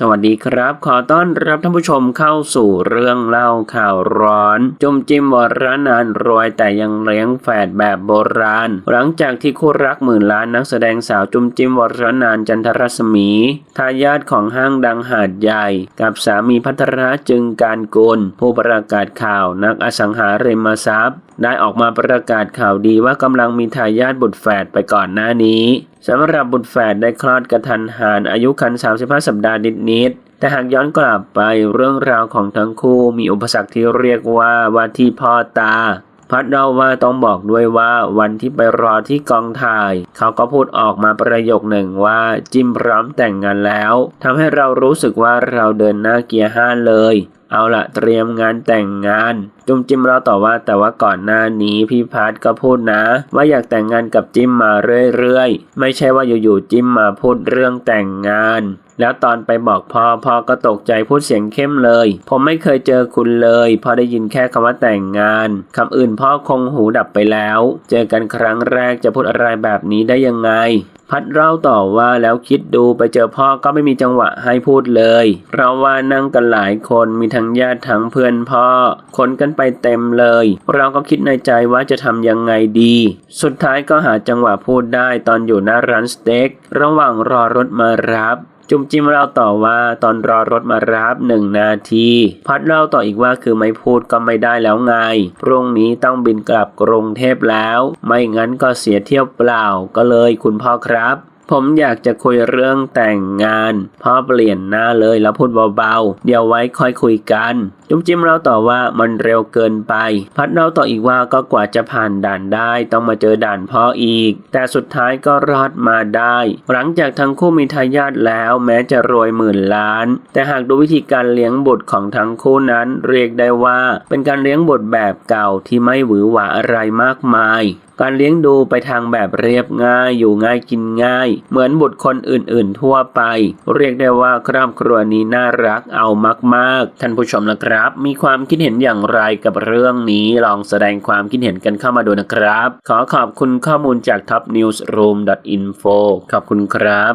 สวัสดีครับ ขอต้อนรับท่านผู้ชมเข้าสู่เรื่องเล่าข่าวร้อนจุมจิ้มวรนานรวยแต่ยังเลี้ยงแฝดแบบโบราณ หลังจากที่คู่รักหมื่นล้านนักแสดงสาวจุมจิ้มวรนานจันทรศมีทายาทของห้างดังหาดใหญ่ กับสามีพัทรจึงการกุลผู้ประกาศข่าวนักอสังหาริมทรัพย์ได้ออกมาประกาศข่าวดีว่ากำลังมีทายาทบุตรแฝดไปก่อนหน้านี้สำหรับบุตรแฝดได้คลอดกระทันหันอายุครรภ์35 สัปดาห์นิดๆแต่หากย้อนกลับไปเรื่องราวของทั้งคู่มีอุปสรรคที่เรียกว่าว่าที่พ่อตา พัดเราว่าต้องบอกด้วยว่าวันที่ไปรอที่กองถ่าย เขาก็พูดออกมาประโยคหนึ่งว่าจิมพร้อมแต่งงานแล้วทำให้เรารู้สึกว่าเราเดินหน้าเกียร์ห้าเลย เอาละเตรียมงานแต่งงาน จุมจิมเราต่อว่าแต่ว่าก่อนหน้านี้พี่พัดก็พูดนะ ว่าอยากแต่งงานกับจิมมาเรื่อยๆ ไม่ใช่ว่าอยู่ๆจิมมาพูดเรื่องแต่งงาน แล้วตอนไปบอกพ่อพ่อก็ตกใจพูดเสียงเข้มเลย ผมไม่เคยเจอคุณเลย พอได้ยินแค่คำว่าแต่งงานคำอื่นพ่อคงหูดับไปแล้ว เจอกันครั้งแรกจะพูดอะไรแบบนี้ได้ยังไงพัดเล่าต่อว่าแล้วคิดดูไปเจอพ่อก็ไม่มีจังหวะให้พูดเลย เราว่านั่งกันหลายคนมีทั้งญาติทั้งเพื่อนพ่อคนกันไปเต็มเลย เราก็คิดในใจว่าจะทำยังไงดี สุดท้ายก็หาจังหวะพูดได้ตอนอยู่หน้าร้านสเต็กระหว่างรอรถมารับจุมจิมเล่าต่อว่าตอนรอรถมารับหนึ่งนาที พัดเล่าต่ออีกว่าคือไม่พูดก็ไม่ได้แล้วไง พรุ่งนี้ต้องบินกลับกรุงเทพแล้ว ไม่งั้นก็เสียเที่ยวเปล่าก็เลยคุณพ่อครับ ผมอยากจะคุยเรื่องแต่งงานพ่อเปลี่ยนหน้าเลยแล้วพูดเบาๆ เดี๋ยวไว้ค่อยคุยกัน จุ๊มจิ้มเราต่อว่ามันเร็วเกินไป พัดเราต่ออีกว่าก็กว่าจะผ่านด่านได้ต้องมาเจอด่านพ่ออีก แต่สุดท้ายก็รอดมาได้ หลังจากทั้งคู่มีทายาทแล้วแม้จะรวยหมื่นล้าน แต่หากดูวิธีการเลี้ยงบุตรของทั้งคู่นั้น เรียกได้ว่าเป็นการเลี้ยงบุตรแบบเก่าที่ไม่หวือหวาอะไรมากมาย การเลี้ยงดูไปทางแบบเรียบง่ายอยู่ง่ายกินง่ายเหมือนบุตรคนอื่นๆ ทั่วไป เรียกได้ว่าครอบครัวนี้น่ารักเอามากๆ ท่านผู้ชมนะครับ มีความคิดเห็นอย่างไรกับเรื่องนี้ลองแสดงความคิดเห็นกันเข้ามาดูนะครับ ขอขอบคุณข้อมูลจาก topnewsroom.info ขอบคุณครับ